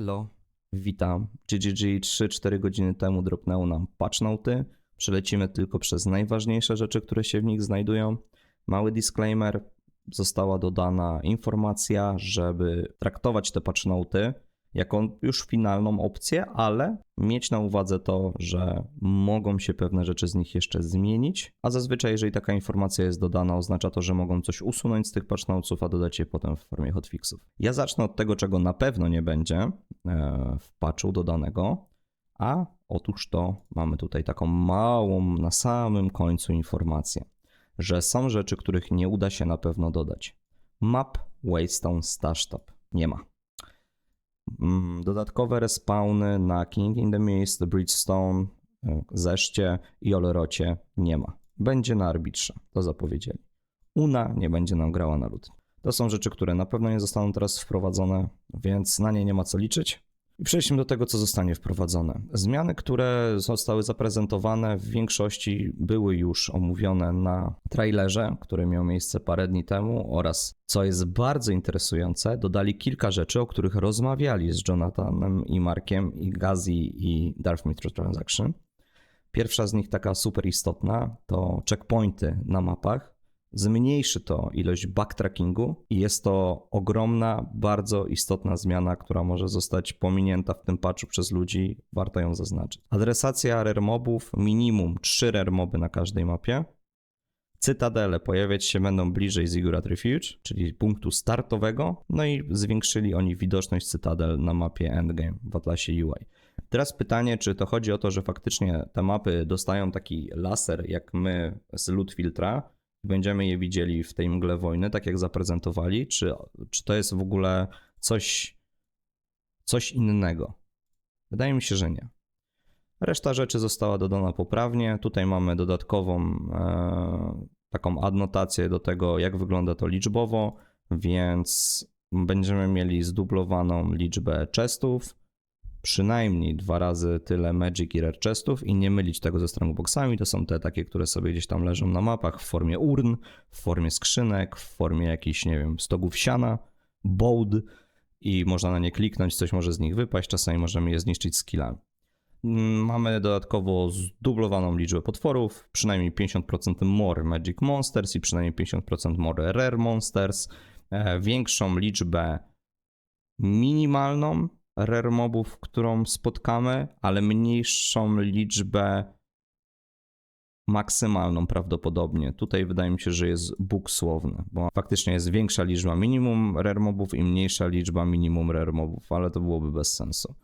Elo, witam. GGG 3-4 godziny temu dropnęło nam patch noty. Przelecimy tylko przez najważniejsze rzeczy, które się w nich znajdują. Mały disclaimer. Została dodana informacja, żeby traktować te patch noty jako już finalną opcję, ale mieć na uwadze to, że mogą się pewne rzeczy z nich jeszcze zmienić, a zazwyczaj jeżeli taka informacja jest dodana, oznacza to, że mogą coś usunąć z tych patch notesów, a dodać je potem w formie hotfixów. Ja zacznę od tego, czego na pewno nie będzie e, w patchu dodanego, a otóż to mamy tutaj taką małą na samym końcu informację, że są rzeczy, których nie uda się na pewno dodać. Map Waystone Stash Top nie ma. Mm, Dodatkowe respawny na King in the Mist, Bridgestone, y, Zeszcie i Olrocie nie ma. Będzie na arbitrze, to zapowiedzieli. Una nie będzie nam grała na lód. To są rzeczy, które na pewno nie zostaną teraz wprowadzone, więc na nie nie ma co liczyć. I przejdźmy do tego, co zostanie wprowadzone. Zmiany, które zostały zaprezentowane, w większości były już omówione na trailerze, który miał miejsce parę dni temu, oraz co jest bardzo interesujące, dodali kilka rzeczy, o których rozmawiali z Jonathanem i Markiem, i Gazi i Darth Microtransaction. Pierwsza z nich, taka super istotna, to checkpointy na mapach. Zmniejszy to ilość backtrackingu i jest to ogromna, bardzo istotna zmiana, która może zostać pominięta w tym patchu przez ludzi. Warto ją zaznaczyć. Adresacja rare mobów, minimum 3 rare moby na każdej mapie. Cytadele pojawiać się będą bliżej Ziggurat Refuge, czyli punktu startowego, no i zwiększyli oni widoczność cytadel na mapie Endgame w Atlasie UI. Teraz pytanie, czy to chodzi o to, że faktycznie te mapy dostają taki laser jak my z loot filtra, będziemy je widzieli w tej mgle wojny, tak jak zaprezentowali, czy, czy to jest w ogóle coś, coś innego? Wydaje mi się, że nie. Reszta rzeczy została dodana poprawnie. Tutaj mamy dodatkową e, taką adnotację do tego, jak wygląda to liczbowo, więc będziemy mieli zdublowaną liczbę chestów, przynajmniej dwa razy tyle Magic i Rare Chestów i nie mylić tego ze Strongboxami. To są te takie, które sobie gdzieś tam leżą na mapach w formie urn, w formie skrzynek, w formie jakichś, nie wiem, stogów siana, bold i można na nie kliknąć, coś może z nich wypaść, czasami możemy je zniszczyć skillami. Mm, Mamy dodatkowo zdublowaną liczbę potworów, przynajmniej 50% more Magic Monsters i przynajmniej 50% more Rare Monsters, e, większą liczbę minimalną rare mobów, którą spotkamy, ale mniejszą liczbę maksymalną prawdopodobnie. Tutaj wydaje mi się, że jest bóg słowny, bo faktycznie jest większa liczba minimum rare mobów i mniejsza liczba minimum rare mobów, ale to byłoby bez sensu.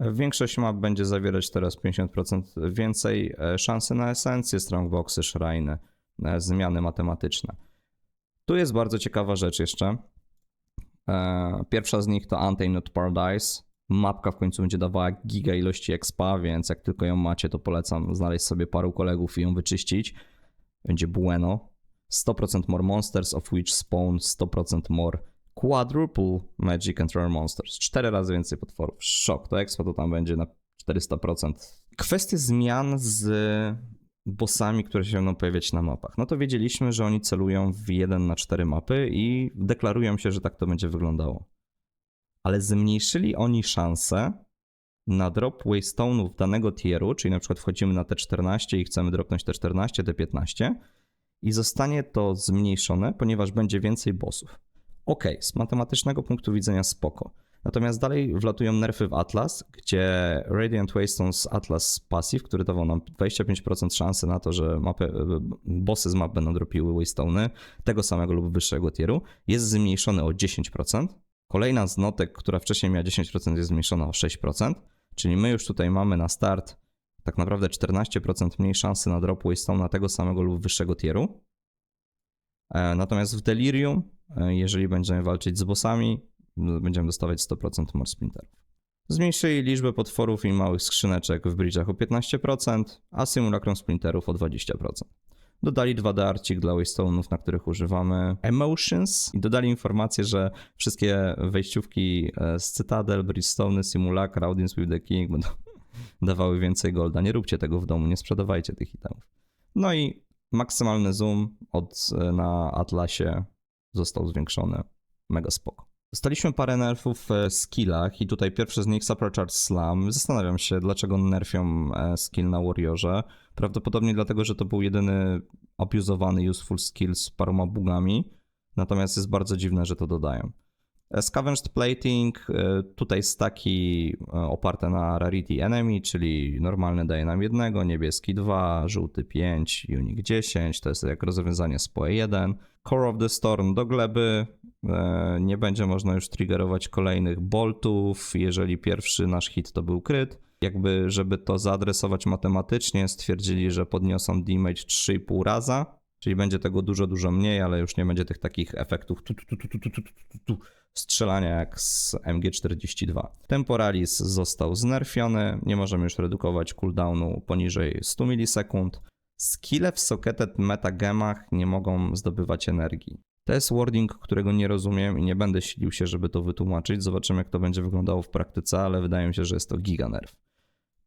Większość map będzie zawierać teraz 50% więcej e, szansy na esencję, strongboxy, shrine, e, zmiany matematyczne. Tu jest bardzo ciekawa rzecz jeszcze. E, Pierwsza z nich to Untamed Paradise. Mapka w końcu będzie dawała giga ilości expa, więc jak tylko ją macie, to polecam znaleźć sobie paru kolegów i ją wyczyścić. Będzie bueno. 100% more monsters, of which spawn 100% more quadruple magic and rare monsters. Cztery razy więcej potworów. Szok, to expa to tam będzie na 400%. Kwestie zmian z bossami, które się będą pojawiać na mapach. No to wiedzieliśmy, że oni celują w 1 na 4 mapy i deklarują się, że tak to będzie wyglądało ale zmniejszyli oni szanse na drop waystone'ów danego tieru, czyli na przykład wchodzimy na T14 i chcemy dropnąć T14, T15 i zostanie to zmniejszone, ponieważ będzie więcej bossów. Ok, z matematycznego punktu widzenia spoko. Natomiast dalej wlatują nerfy w Atlas, gdzie Radiant Waystones Atlas Passive, który dawał nam 25% szansy na to, że mapy, bossy z map będą dropiły Waystone'y tego samego lub wyższego tieru, jest zmniejszony o 10%. Kolejna z notek, która wcześniej miała 10%, jest zmniejszona o 6%, czyli my już tutaj mamy na start tak naprawdę 14% mniej szansy na drop na tego samego lub wyższego tieru. E, Natomiast w Delirium, e, jeżeli będziemy walczyć z bossami, będziemy dostawać 100% more splinterów. Zmniejszyli liczbę potworów i małych skrzyneczek w bridge'ach o 15%, a simulacrum splinterów o 20%. Dodali 2D arcik dla Waystone'ów, na których używamy Emotions i dodali informację, że wszystkie wejściówki e, z Cytadel, Bridgestone, Simulacra, Audience with the King będą dawały więcej golda. Nie róbcie tego w domu, nie sprzedawajcie tych itemów. No i maksymalny zoom od, e, na Atlasie został zwiększony. Mega spoko. Dostaliśmy parę nerfów w skillach i tutaj pierwszy z nich Supercharge Slam. Zastanawiam się, dlaczego nerfią e, skill na Warriorze. Prawdopodobnie dlatego, że to był jedyny abuzowany useful skill z paroma bugami. Natomiast jest bardzo dziwne, że to dodają. Scavenged Plating, e, tutaj staki e, oparte na Rarity Enemy, czyli normalny daje nam jednego, niebieski 2, żółty 5, Unique 10, to jest jak rozwiązanie z PoE 1. Core of the Storm do gleby, e, nie będzie można już triggerować kolejnych boltów, jeżeli pierwszy nasz hit to był kryt. Jakby, żeby to zaadresować matematycznie, stwierdzili, że podniosą damage 3,5 raza, Czyli będzie tego dużo, dużo mniej, ale już nie będzie tych takich efektów tu, tu, tu, strzelania jak z MG42. Temporalis został znerfiony, nie możemy już redukować cooldownu poniżej 100 milisekund. Skille w socketed metagemach nie mogą zdobywać energii. To jest wording, którego nie rozumiem i nie będę silił się, żeby to wytłumaczyć. Zobaczymy, jak to będzie wyglądało w praktyce, ale wydaje mi się, że jest to giganerw.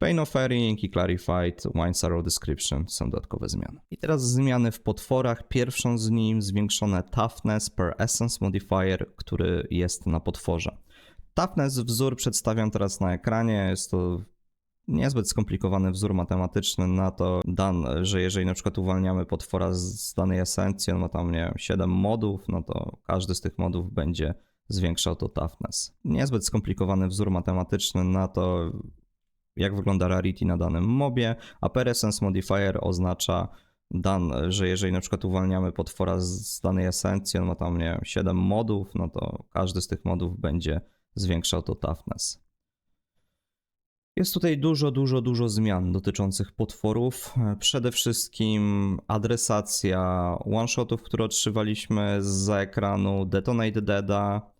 Pain of Airing i Clarified Wine Sorrow Description są dodatkowe zmiany. I teraz zmiany w potworach. Pierwszą z nim zwiększone Toughness per Essence Modifier, który jest na potworze. Toughness wzór przedstawiam teraz na ekranie. Jest to niezbyt skomplikowany wzór matematyczny na to, dan, że jeżeli na przykład uwalniamy potwora z danej esencji, on ma tam, nie wiem, 7 modów, no to każdy z tych modów będzie zwiększał to toughness. Niezbyt skomplikowany wzór matematyczny na to, jak wygląda rarity na danym mobie, a per essence modifier oznacza dan, że jeżeli na przykład uwalniamy potwora z danej esencji, on ma tam, nie wiem, 7 modów, no to każdy z tych modów będzie zwiększał to toughness. Jest tutaj dużo, dużo, dużo zmian dotyczących potworów. Przede wszystkim adresacja one-shotów, które otrzymaliśmy z ekranu, Detonate Deada.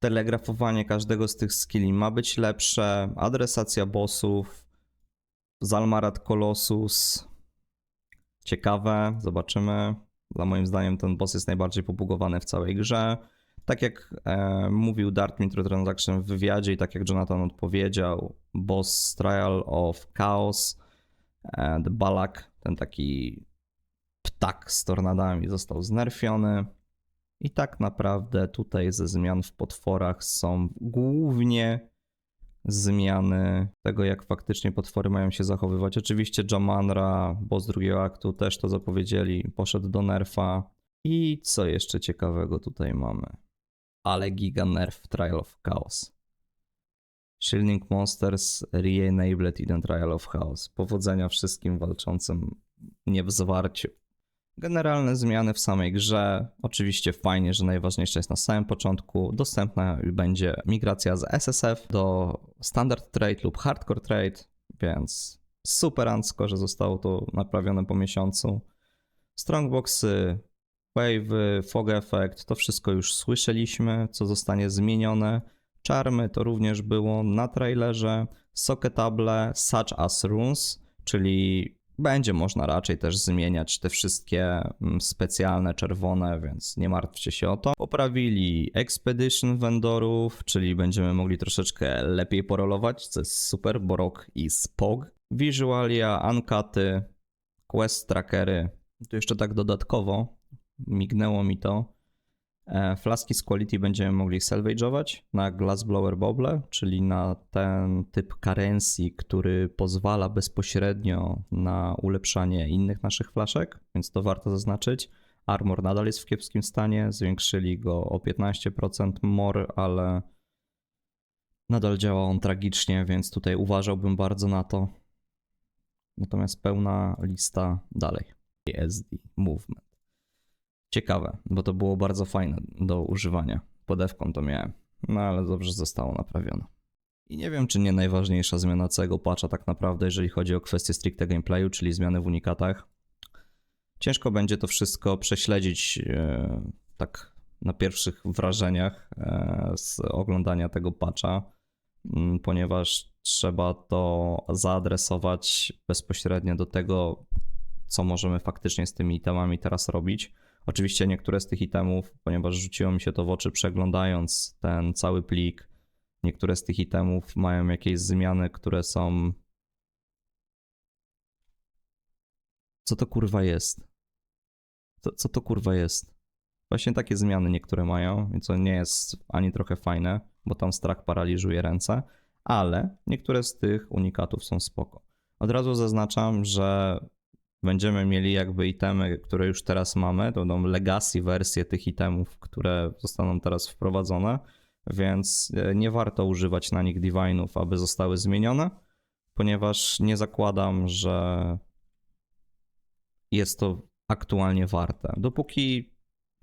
Telegrafowanie każdego z tych skilli ma być lepsze. Adresacja bossów. Zalmarat Colossus. Ciekawe, zobaczymy. Dla moim zdaniem ten boss jest najbardziej pobugowany w całej grze. Tak jak e, mówił Dart Microtransaction w wywiadzie i tak jak Jonathan odpowiedział, boss Trial of Chaos, e, The Balak, ten taki ptak z tornadami został znerfiony. I tak naprawdę tutaj ze zmian w potworach są głównie zmiany tego, jak faktycznie potwory mają się zachowywać. Oczywiście Jamanra, boss drugiego aktu, też to zapowiedzieli, poszedł do nerfa. I co jeszcze ciekawego tutaj mamy? ale giga nerf Trial of Chaos. Shielding Monsters re-enabled in Trial of Chaos. Powodzenia wszystkim walczącym nie w zwarciu. Generalne zmiany w samej grze. Oczywiście fajnie, że najważniejsze jest na samym początku. Dostępna będzie migracja z SSF do Standard Trade lub Hardcore Trade, więc super ancko, że zostało to naprawione po miesiącu. Strongboxy Wave, Fog Effect, to wszystko już słyszeliśmy, co zostanie zmienione. Charmy to również było na trailerze. Socketable Such as Runes, czyli będzie można raczej też zmieniać te wszystkie mm, specjalne czerwone, więc nie martwcie się o to. Poprawili Expedition vendorów, czyli będziemy mogli troszeczkę lepiej porolować, co jest super, bo rok i spog. Visualia, Uncuty, Quest Trackery. Tu jeszcze tak dodatkowo mignęło mi to. E, flaski z quality będziemy mogli salvage'ować na Glassblower Bobble, czyli na ten typ currency, który pozwala bezpośrednio na ulepszanie innych naszych flaszek, więc to warto zaznaczyć. Armor nadal jest w kiepskim stanie, zwiększyli go o 15% more, ale nadal działa on tragicznie, więc tutaj uważałbym bardzo na to. Natomiast pełna lista dalej. ESD Movement. Ciekawe, bo to było bardzo fajne do używania. Podewką to miałem, no ale dobrze zostało naprawione. I nie wiem, czy nie najważniejsza zmiana całego patcha tak naprawdę, jeżeli chodzi o kwestię stricte gameplayu, czyli zmiany w unikatach. Ciężko będzie to wszystko prześledzić e, tak na pierwszych wrażeniach e, z oglądania tego patcha, m, ponieważ trzeba to zaadresować bezpośrednio do tego, co możemy faktycznie z tymi itemami teraz robić. Oczywiście niektóre z tych itemów, ponieważ rzuciło mi się to w oczy przeglądając ten cały plik, niektóre z tych itemów mają jakieś zmiany, które są. Co to kurwa jest? Co, co to kurwa jest? Właśnie takie zmiany niektóre mają, co nie jest ani trochę fajne, bo tam strach paraliżuje ręce, ale niektóre z tych unikatów są spoko. Od razu zaznaczam, że będziemy mieli jakby itemy, które już teraz mamy, to będą legacy wersje tych itemów, które zostaną teraz wprowadzone, więc e, nie warto używać na nich divine'ów, aby zostały zmienione, ponieważ nie zakładam, że jest to aktualnie warte. Dopóki,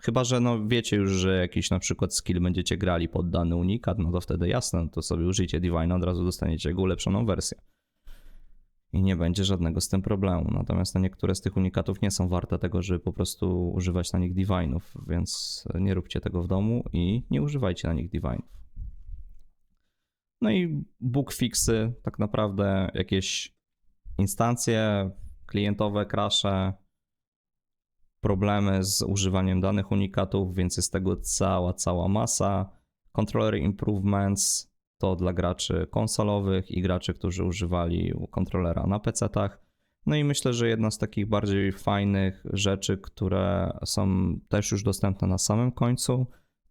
chyba że no wiecie już, że jakiś na przykład skill będziecie grali pod dany unikat, no to wtedy jasne, to sobie użyjcie Divine, od razu dostaniecie jego ulepszoną wersję. I nie będzie żadnego z tym problemu. Natomiast no, niektóre z tych unikatów nie są warte tego, żeby po prostu używać na nich Divine'ów, więc nie róbcie tego w domu i nie używajcie na nich Divine'ów. No i bug fixy, tak naprawdę jakieś instancje klientowe, crashe, problemy z używaniem danych unikatów, więc jest tego cała, cała masa. Controller improvements to dla graczy konsolowych i graczy, którzy używali kontrolera na PC-tach. No i myślę, że jedna z takich bardziej fajnych rzeczy, które są też już dostępne na samym końcu,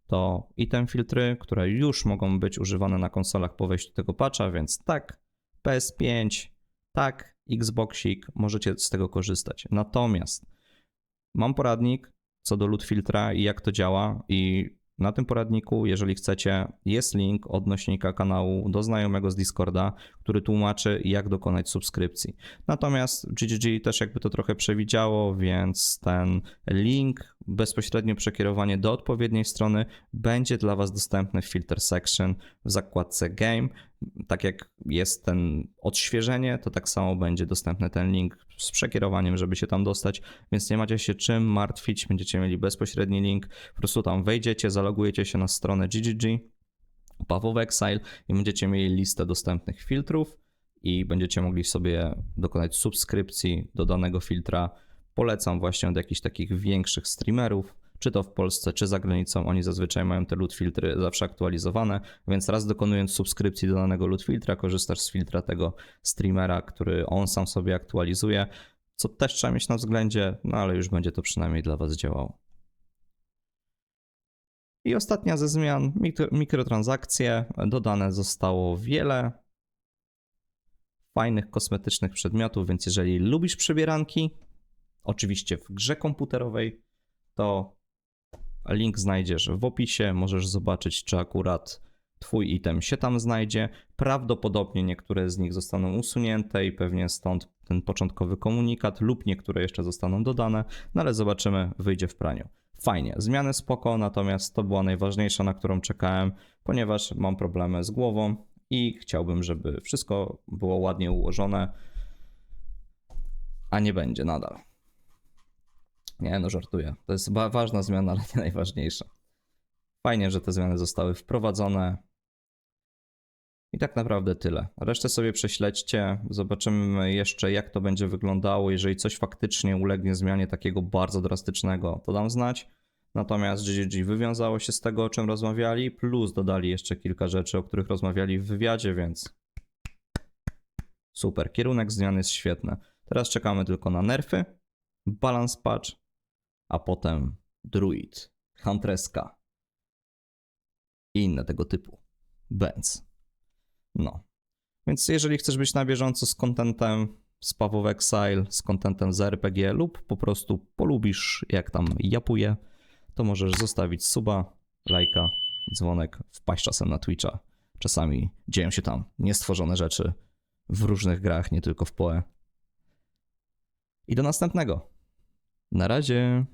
to item filtry, które już mogą być używane na konsolach po wejściu tego patcha, więc tak, PS5, tak, Xboxik, możecie z tego korzystać. Natomiast mam poradnik co do loot filtra i jak to działa i na tym poradniku, jeżeli chcecie, jest link odnośnika kanału do znajomego z Discorda, który tłumaczy, jak dokonać subskrypcji. Natomiast GGG też jakby to trochę przewidziało, więc ten link, bezpośrednio przekierowanie do odpowiedniej strony będzie dla Was dostępny w Filter Section w zakładce Game. Tak jak jest ten odświeżenie, to tak samo będzie dostępny ten link z przekierowaniem, żeby się tam dostać, więc nie macie się czym martwić, będziecie mieli bezpośredni link, po prostu tam wejdziecie, zalogujecie się na stronę GGG, Path Exile i będziecie mieli listę dostępnych filtrów i będziecie mogli sobie dokonać subskrypcji do danego filtra. Polecam właśnie od jakichś takich większych streamerów, czy to w Polsce, czy za granicą, oni zazwyczaj mają te loot filtry zawsze aktualizowane, więc raz dokonując subskrypcji do danego loot filtra, korzystasz z filtra tego streamera, który on sam sobie aktualizuje, co też trzeba mieć na względzie, no ale już będzie to przynajmniej dla Was działało. I ostatnia ze zmian, mikro, mikrotransakcje. Dodane zostało wiele fajnych kosmetycznych przedmiotów, więc jeżeli lubisz przebieranki, oczywiście w grze komputerowej, to link znajdziesz w opisie. Możesz zobaczyć, czy akurat Twój item się tam znajdzie. Prawdopodobnie niektóre z nich zostaną usunięte i pewnie stąd ten początkowy komunikat, lub niektóre jeszcze zostaną dodane, no ale zobaczymy, wyjdzie w praniu. Fajnie, zmiany spoko, natomiast to była najważniejsza, na którą czekałem, ponieważ mam problemy z głową i chciałbym, żeby wszystko było ładnie ułożone, a nie będzie nadal. Nie, no żartuję. To jest ważna zmiana, ale nie najważniejsza. Fajnie, że te zmiany zostały wprowadzone. I tak naprawdę tyle. Resztę sobie prześledźcie. Zobaczymy jeszcze, jak to będzie wyglądało. Jeżeli coś faktycznie ulegnie zmianie takiego bardzo drastycznego, to dam znać. Natomiast GGG wywiązało się z tego, o czym rozmawiali, plus dodali jeszcze kilka rzeczy, o których rozmawiali w wywiadzie, więc super. Kierunek zmian jest świetny. Teraz czekamy tylko na nerfy, balance patch, a potem druid, huntreska i inne tego typu. Benz. No. Więc jeżeli chcesz być na bieżąco z kontentem z Path of Exile, z kontentem z RPG lub po prostu polubisz jak tam japuje, to możesz zostawić suba, lajka, dzwonek, wpaść czasem na Twitcha. Czasami dzieją się tam niestworzone rzeczy w różnych grach, nie tylko w PoE. I do następnego. Na razie.